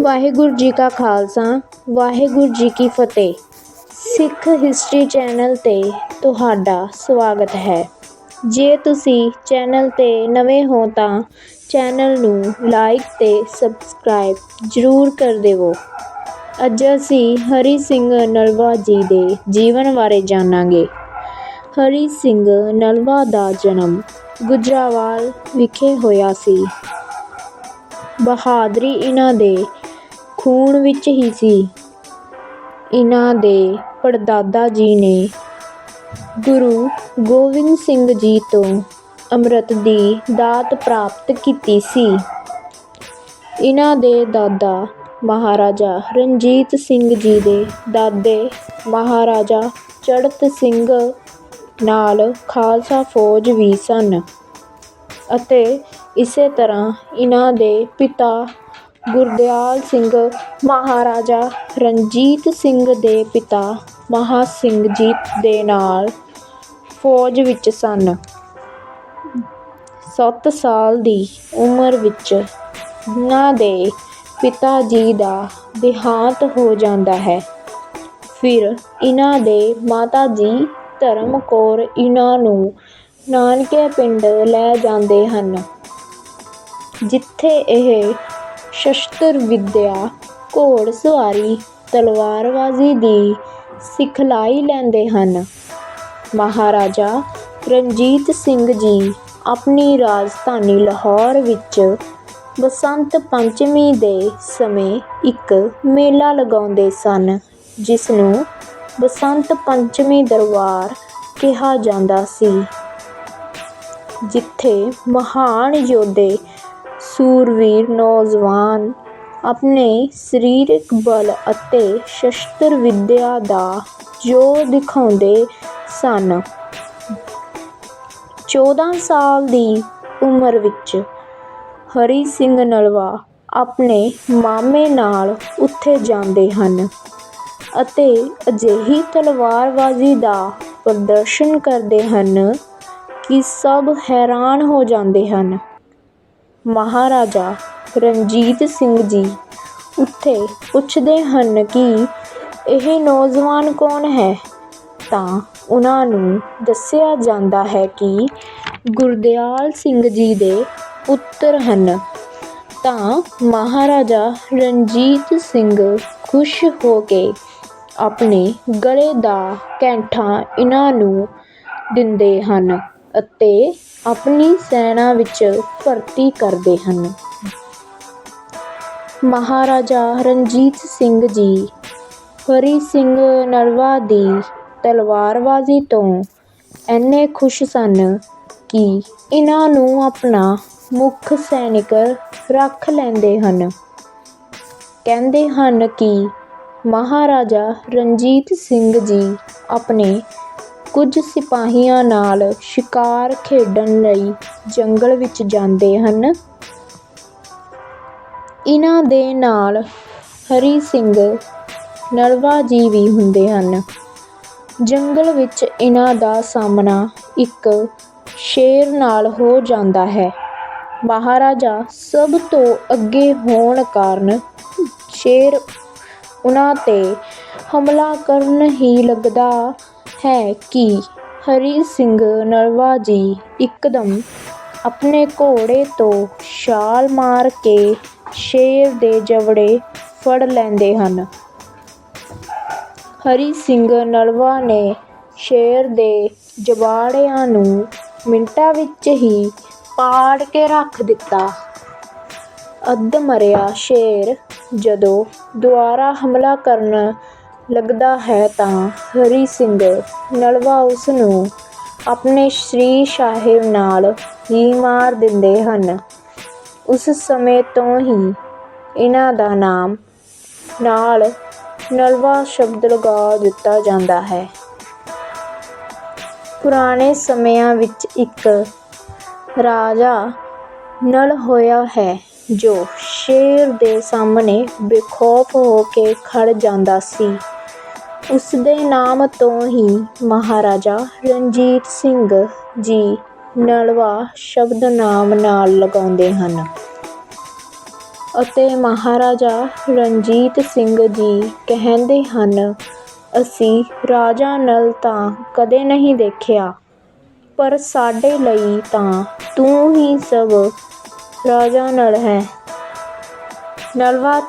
ਵਾਹਿਗੁਰੂ ਜੀ ਕਾ ਖਾਲਸਾ, ਵਾਹਿਗੁਰੂ ਜੀ ਕੀ ਫਤਿਹ। ਸਿੱਖ history channel 'ਤੇ ਤੁਹਾਡਾ ਸਵਾਗਤ ਹੈ। ਜੇ ਤੁਸੀਂ ਚੈਨਲ 'ਤੇ ਨਵੇਂ ਹੋ ਤਾਂ ਚੈਨਲ ਨੂੰ ਲਾਈਕ ਤੇ ਸਬਸਕ੍ਰਾਈਬ ਜ਼ਰੂਰ ਕਰ ਦੇਵੋ। ਅੱਜ ਅਸੀਂ ਹਰੀ ਸਿੰਘ ਨਲਵਾ ਜੀ ਦੇ ਜੀਵਨ ਬਾਰੇ ਜਾਣਾਂਗੇ। ਹਰੀ ਸਿੰਘ ਨਲਵਾ ਦਾ ਜਨਮ ਗੁਜਰਾਵਾਲ ਵਿਖੇ ਹੋਇਆ ਸੀ। ਬਹਾਦਰੀ ਇਹਨਾਂ ਦੇ ਖੂਨ ਵਿੱਚ ਹੀ ਸੀ। ਇਹਨਾਂ ਦੇ ਪੜਦਾਦਾ ਜੀ ਨੇ ਗੁਰੂ ਗੋਬਿੰਦ ਸਿੰਘ ਜੀ ਤੋਂ ਅੰਮ੍ਰਿਤ ਦੀ ਦਾਤ ਪ੍ਰਾਪਤ ਕੀਤੀ ਸੀ। ਇਹਨਾਂ ਦੇ ਦਾਦਾ ਮਹਾਰਾਜਾ ਰਣਜੀਤ ਸਿੰਘ ਜੀ ਦੇ ਦਾਦੇ ਮਹਾਰਾਜਾ ਚੜ੍ਹਤ ਸਿੰਘ ਨਾਲ ਖਾਲਸਾ ਫੌਜ ਵੀ ਸਨ ਅਤੇ ਇਸੇ ਤਰ੍ਹਾਂ ਇਹਨਾਂ ਦੇ ਪਿਤਾ ਗੁਰਦਿਆਲ ਸਿੰਘ ਮਹਾਰਾਜਾ ਰਣਜੀਤ ਸਿੰਘ ਦੇ ਪਿਤਾ ਮਹਾਂ ਸਿੰਘ ਜੀ ਦੇ ਨਾਲ ਫੌਜ ਵਿੱਚ ਸਨ। ਸੱਤ ਸਾਲ ਦੀ ਉਮਰ ਵਿੱਚ ਇਹਨਾਂ ਦੇ ਪਿਤਾ ਜੀ ਦਾ ਦੇਹਾਂਤ ਹੋ ਜਾਂਦਾ ਹੈ। ਫਿਰ ਇਹਨਾਂ ਦੇ ਮਾਤਾ ਜੀ ਧਰਮ ਕੌਰ ਇਹਨਾਂ ਨੂੰ ਨਾਨਕੇ ਪਿੰਡ ਲੈ ਜਾਂਦੇ ਹਨ, ਜਿੱਥੇ ਇਹ ਸ਼ਸਤਰ ਵਿੱਦਿਆ, ਘੋੜ ਸਵਾਰੀ, ਤਲਵਾਰਬਾਜ਼ੀ ਦੀ ਸਿਖਲਾਈ ਲੈਂਦੇ ਹਨ। ਮਹਾਰਾਜਾ ਰਣਜੀਤ ਸਿੰਘ ਜੀ ਆਪਣੀ ਰਾਜਧਾਨੀ ਲਾਹੌਰ ਵਿੱਚ ਬਸੰਤ ਪੰਚਮੀ ਦੇ ਸਮੇਂ ਇੱਕ ਮੇਲਾ ਲਗਾਉਂਦੇ ਸਨ ਜਿਸ ਨੂੰ ਬਸੰਤ ਪੰਚਮੀ ਦਰਬਾਰ ਕਿਹਾ ਜਾਂਦਾ ਸੀ, ਜਿੱਥੇ ਮਹਾਨ ਯੋਧੇ ਸੂਰਵੀਰ ਨੌਜਵਾਨ ਆਪਣੇ ਸਰੀਰਕ ਬਲ ਅਤੇ ਸ਼ਸਤਰ ਵਿੱਦਿਆ ਦਾ ਜੋਰ ਦਿਖਾਉਂਦੇ ਸਨ। 14 ਸਾਲ ਦੀ ਉਮਰ ਵਿੱਚ ਹਰੀ ਸਿੰਘ ਨਲਵਾ ਆਪਣੇ ਮਾਮੇ ਨਾਲ ਉੱਥੇ ਜਾਂਦੇ ਹਨ ਅਤੇ ਅਜਿਹੀ ਤਲਵਾਰਬਾਜ਼ੀ ਦਾ ਪ੍ਰਦਰਸ਼ਨ ਕਰਦੇ ਹਨ ਕਿ ਸਭ ਹੈਰਾਨ ਹੋ ਜਾਂਦੇ ਹਨ। ਮਹਾਰਾਜਾ ਰਣਜੀਤ ਸਿੰਘ ਜੀ ਉੱਥੇ ਪੁੱਛਦੇ ਹਨ ਕਿ ਇਹ ਨੌਜਵਾਨ ਕੌਣ ਹੈ? ਤਾਂ ਉਹਨਾਂ ਨੂੰ ਦੱਸਿਆ ਜਾਂਦਾ ਹੈ ਕਿ ਗੁਰਦਿਆਲ ਸਿੰਘ ਜੀ ਦੇ ਪੁੱਤਰ ਹਨ। ਤਾਂ ਮਹਾਰਾਜਾ ਰਣਜੀਤ ਸਿੰਘ ਖੁਸ਼ ਹੋ ਕੇ ਆਪਣੇ ਗਲੇ ਦਾ ਕੈਂਠਾ ਇਹਨਾਂ ਨੂੰ ਦਿੰਦੇ ਹਨ। ਅਤੇ ਆਪਣੀ ਸੈਨਾ ਵਿੱਚ ਭਰਤੀ ਕਰਦੇ ਹਨ। ਮਹਾਰਾਜਾ ਰਣਜੀਤ ਸਿੰਘ ਜੀ ਹਰੀ ਸਿੰਘ ਨਲਵਾ ਦੀ ਤਲਵਾਰਬਾਜ਼ੀ ਤੋਂ ਇੰਨੇ ਖੁਸ਼ ਸਨ ਕਿ ਇਹਨਾਂ ਨੂੰ ਆਪਣਾ ਮੁੱਖ ਸੈਨਿਕ ਰੱਖ ਲੈਂਦੇ ਹਨ। ਕਹਿੰਦੇ ਹਨ ਕਿ ਮਹਾਰਾਜਾ ਰਣਜੀਤ ਸਿੰਘ ਜੀ ਆਪਣੇ ਕੁਝ ਸਿਪਾਹੀਆਂ ਨਾਲ ਸ਼ਿਕਾਰ ਖੇਡਣ ਲਈ ਜੰਗਲ ਵਿੱਚ ਜਾਂਦੇ ਹਨ। ਇਹਨਾਂ ਦੇ ਨਾਲ ਹਰੀ ਸਿੰਘ ਨਲਵਾ ਜੀ ਵੀ ਹੁੰਦੇ ਹਨ। ਜੰਗਲ ਵਿੱਚ ਇਹਨਾਂ ਦਾ ਸਾਹਮਣਾ ਇੱਕ ਸ਼ੇਰ ਨਾਲ ਹੋ ਜਾਂਦਾ ਹੈ। ਮਹਾਰਾਜਾ ਸਭ ਤੋਂ ਅੱਗੇ ਹੋਣ ਕਾਰਨ ਸ਼ੇਰ ਉਹਨਾਂ 'ਤੇ ਹਮਲਾ ਕਰਨ ਹੀ ਲੱਗਦਾ ਹੈ ਕਿ ਹਰੀ ਸਿੰਘ ਨਲਵਾ ਜੀ ਇੱਕਦਮ ਆਪਣੇ ਘੋੜੇ ਤੋਂ ਛਾਲ ਮਾਰ ਕੇ ਸ਼ੇਰ ਦੇ ਜਬੜੇ ਫੜ ਲੈਂਦੇ ਹਨ। ਹਰੀ ਸਿੰਘ ਨਲਵਾ ਨੇ ਸ਼ੇਰ ਦੇ ਜਬਾੜਿਆਂ ਨੂੰ ਮਿੰਟਾਂ ਵਿੱਚ ਹੀ ਪਾੜ ਕੇ ਰੱਖ ਦਿੱਤਾ। ਅੱਧ ਮਰਿਆ ਸ਼ੇਰ ਜਦੋਂ ਦੁਬਾਰਾ ਹਮਲਾ ਕਰਨ ਲੱਗਦਾ ਹੈ ਤਾਂ ਹਰੀ ਸਿੰਘ ਨਲਵਾ ਉਸ ਨੂੰ ਆਪਣੇ ਸ੍ਰੀ ਸਾਹਿਬ ਨਾਲ ਹੀ ਮਾਰ ਦਿੰਦੇ ਹਨ। ਉਸ ਸਮੇਂ ਤੋਂ ਹੀ ਇਹਨਾਂ ਦਾ ਨਾਮ ਨਾਲ ਨਲਵਾ ਸ਼ਬਦ ਲਗਾ ਦਿੱਤਾ ਜਾਂਦਾ ਹੈ। ਪੁਰਾਣੇ ਸਮਿਆਂ ਵਿੱਚ ਇੱਕ ਰਾਜਾ ਨਲ ਹੋਇਆ ਹੈ, ਜੋ ਸ਼ੇਰ ਦੇ ਸਾਹਮਣੇ ਬੇਖੌਫ ਹੋ ਕੇ ਖੜ ਜਾਂਦਾ ਸੀ। ਉਸ ਦੇ ਨਾਮ ਤੋਂ ਹੀ ਮਹਾਰਾਜਾ ਰਣਜੀਤ ਸਿੰਘ ਜੀ ਨਲਵਾ ਸ਼ਬਦ ਨਾਮ ਨਾਲ ਲਗਾਉਂਦੇ ਹਨ ਅਤੇ ਮਹਾਰਾਜਾ ਰਣਜੀਤ ਸਿੰਘ ਜੀ ਕਹਿੰਦੇ ਹਨ, ਅਸੀਂ ਰਾਜਾ ਨਲ ਤਾਂ ਕਦੇ ਨਹੀਂ ਦੇਖਿਆ, ਪਰ ਸਾਡੇ ਲਈ ਤਾਂ ਤੂੰ ਹੀ ਸਭ ਰਾਜਾ ਨਲ ਹੈ। ਨਲਵਾ